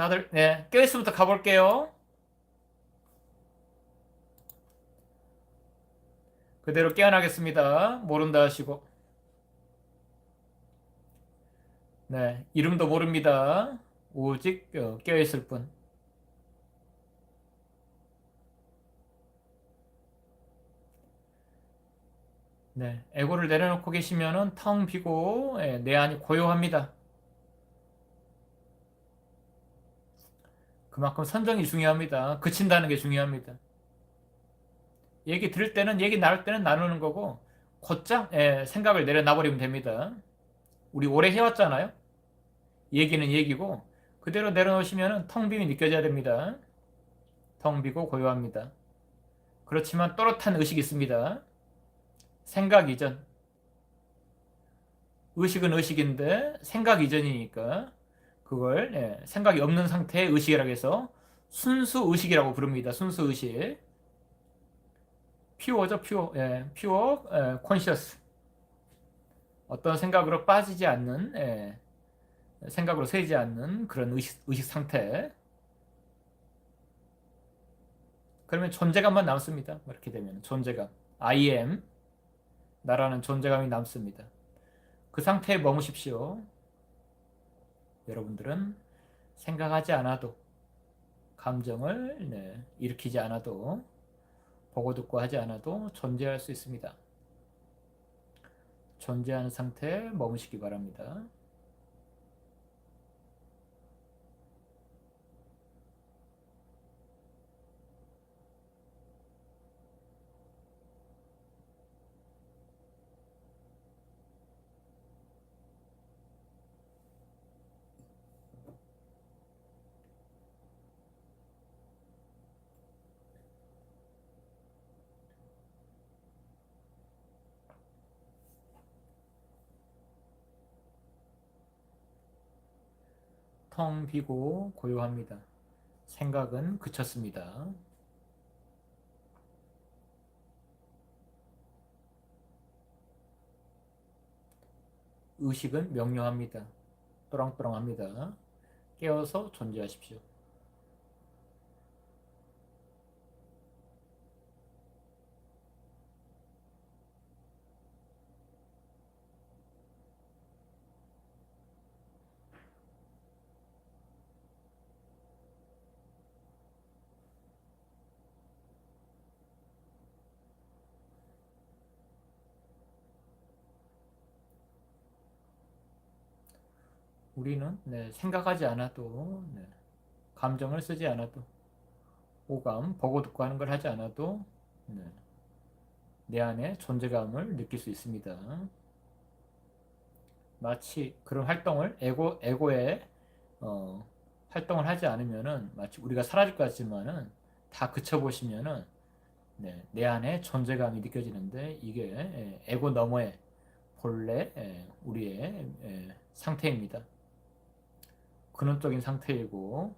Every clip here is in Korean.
다들 네 깨어있으부터 가볼게요. 그대로 깨어나겠습니다. 모른다 하시고. 네, 이름도 모릅니다. 오직 어, 깨어있을 뿐. 네, 에고를 내려놓고 계시면은 텅 비고 예, 내 안이 고요합니다. 그만큼 선정이 중요합니다. 그친다는 게 중요합니다. 얘기 들을 때는 얘기 나눌 때는 나누는 거고 곧장 예, 생각을 내려놔버리면 됩니다. 우리 오래 해왔잖아요. 얘기는 얘기고 그대로 내려놓으시면 텅 빔이 느껴져야 됩니다. 텅 비고 고요합니다. 그렇지만 또렷한 의식이 있습니다. 생각 이전. 의식은 의식인데 생각 이전이니까 그걸 예, 생각이 없는 상태의 의식이라고 해서 순수 의식이라고 부릅니다. 순수 의식. 퓨어죠, 퓨어. 예, 퓨어 예, 콘셔스. 어떤 생각으로 빠지지 않는 예, 생각으로 새지 않는 그런 의식, 의식 상태. 그러면 존재감만 남습니다. 이렇게 되면 존재감. I am 나라는 존재감이 남습니다. 그 상태에 머무십시오. 여러분들은 생각하지 않아도 감정을 네, 일으키지 않아도 보고 듣고 하지 않아도 존재할 수 있습니다. 존재하는 상태에 머무시기 바랍니다. 텅 비고 고요합니다. 생각은 그쳤습니다. 의식은 명료합니다. 또랑또랑합니다. 깨어서 존재하십시오. 우리는 네, 생각하지 않아도 네, 감정을 쓰지 않아도 오감, 보고 듣고 하는 걸 하지 않아도 네, 내 안에 존재감을 느낄 수 있습니다. 마치 그런 활동을 에고 에고에 어, 활동을 하지 않으면은 마치 우리가 사라질 것 같지만은 다 그쳐 보시면은 네, 내 안에 존재감이 느껴지는데 이게 에, 에고 너머의 본래 에, 우리의 에, 상태입니다. 근원적인 상태이고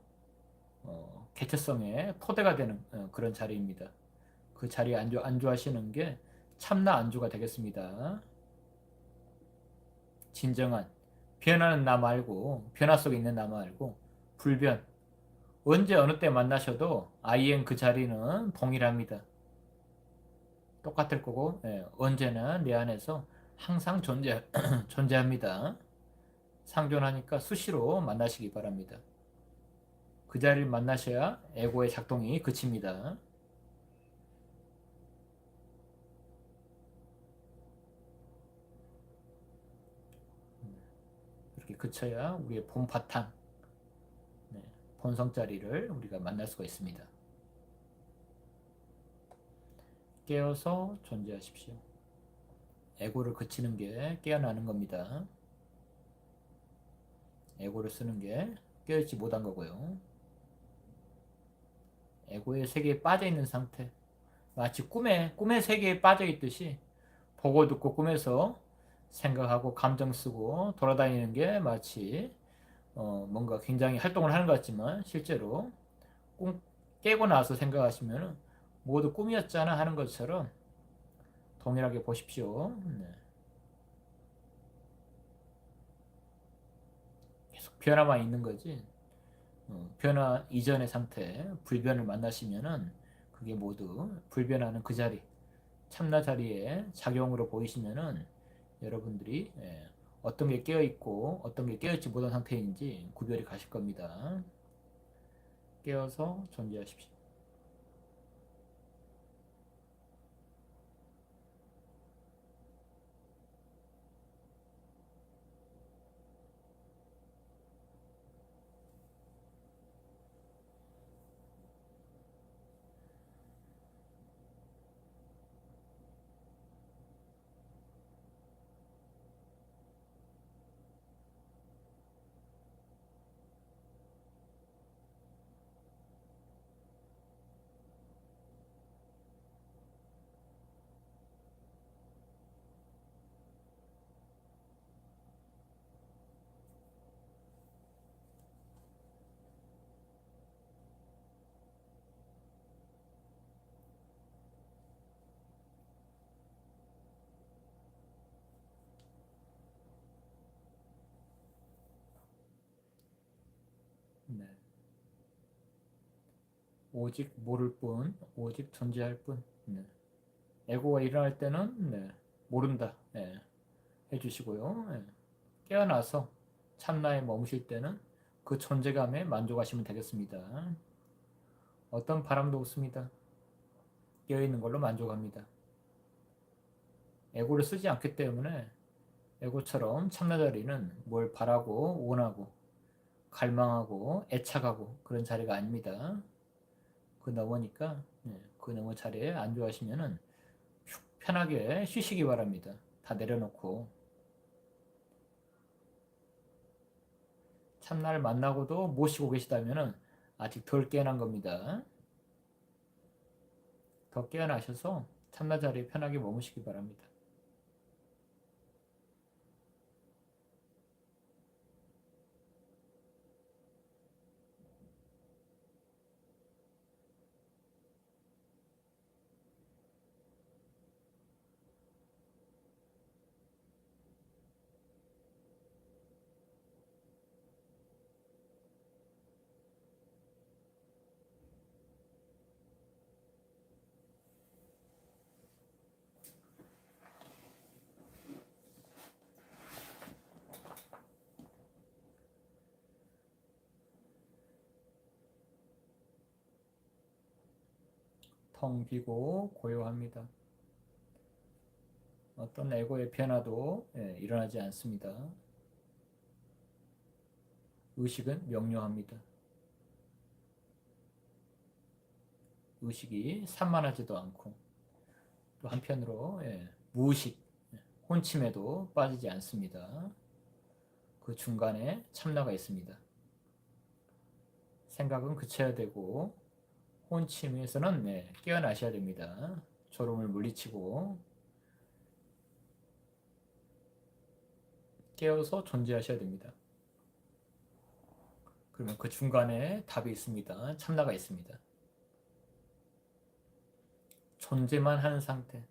어, 개체성의 토대가 되는 어, 그런 자리입니다. 그 자리에 안주, 안주하시는 게 참나 안주가 되겠습니다. 진정한 변하는 나 말고 변화 속에 있는 나 말고 불변 언제 어느 때 만나셔도 아이엔 그 자리는 동일합니다. 똑같을 거고 예, 언제나 내 안에서 항상 존재 존재합니다. 상존하니까 수시로 만나시기 바랍니다. 그 자리를 만나셔야 에고의 작동이 그칩니다. 이렇게 그쳐야 우리의 본 바탕, 네, 본성 자리를 우리가 만날 수가 있습니다. 깨어서 존재하십시오. 에고를 그치는 게 깨어나는 겁니다. 에고를 쓰는 게 깨어있지 못한 거고요. 에고의 세계에 빠져 있는 상태. 마치 꿈에, 꿈의 세계에 빠져 있듯이 보고 듣고 꿈에서 생각하고 감정 쓰고 돌아다니는 게 마치 어, 뭔가 굉장히 활동을 하는 것 같지만 실제로 꿈 깨고 나서 생각하시면 모두 꿈이었잖아 하는 것처럼 동일하게 보십시오. 네. 계속 변화만 있는 거지. 어, 변화 이전의 상태, 불변을 만나시면은 그게 모두 불변하는 그 자리, 참나 자리에 작용으로 보이시면은 여러분들이 예, 어떤 게 깨어 있고 어떤 게 깨어 있지 못한 상태인지 구별이 가실 겁니다. 깨어서 존재하십시오. 네. 오직 모를 뿐, 오직 존재할 뿐. 네. 에고가 일어날 때는 네, 모른다. 네. 해주시고요. 네. 깨어나서 참나에 머무실 때는 그 존재감에 만족하시면 되겠습니다. 어떤 바람도 없습니다. 깨어있는 걸로 만족합니다. 에고를 쓰지 않기 때문에 에고처럼 참나 자리는 뭘 바라고 원하고 갈망하고 애착하고 그런 자리가 아닙니다. 그 넘으니까 네, 그 넘어 자리에 안주하시면은 푹 편하게 쉬시기 바랍니다. 다 내려놓고 참나를 만나고도 모시고 계시다면은 아직 덜 깨어난 겁니다. 더 깨어나셔서 참나 자리에 편하게 머무시기 바랍니다. 텅 비고 고요합니다. 어떤 에고의 변화도 예, 일어나지 않습니다. 의식은 명료합니다. 의식이 산만하지도 않고 또 한편으로 예, 무의식, 예, 혼침에도 빠지지 않습니다. 그 중간에 참나가 있습니다. 생각은 그쳐야 되고 혼침에서는 네, 깨어나셔야 됩니다. 졸음을 물리치고 깨어서 존재하셔야 됩니다. 그러면 그 중간에 답이 있습니다. 참나가 있습니다. 존재만 하는 상태.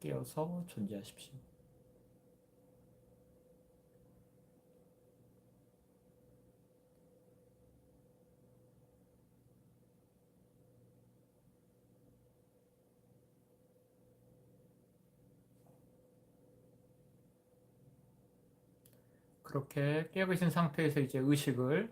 깨어서 존재하십시오. 그렇게 깨어 계신 상태에서 이제 의식을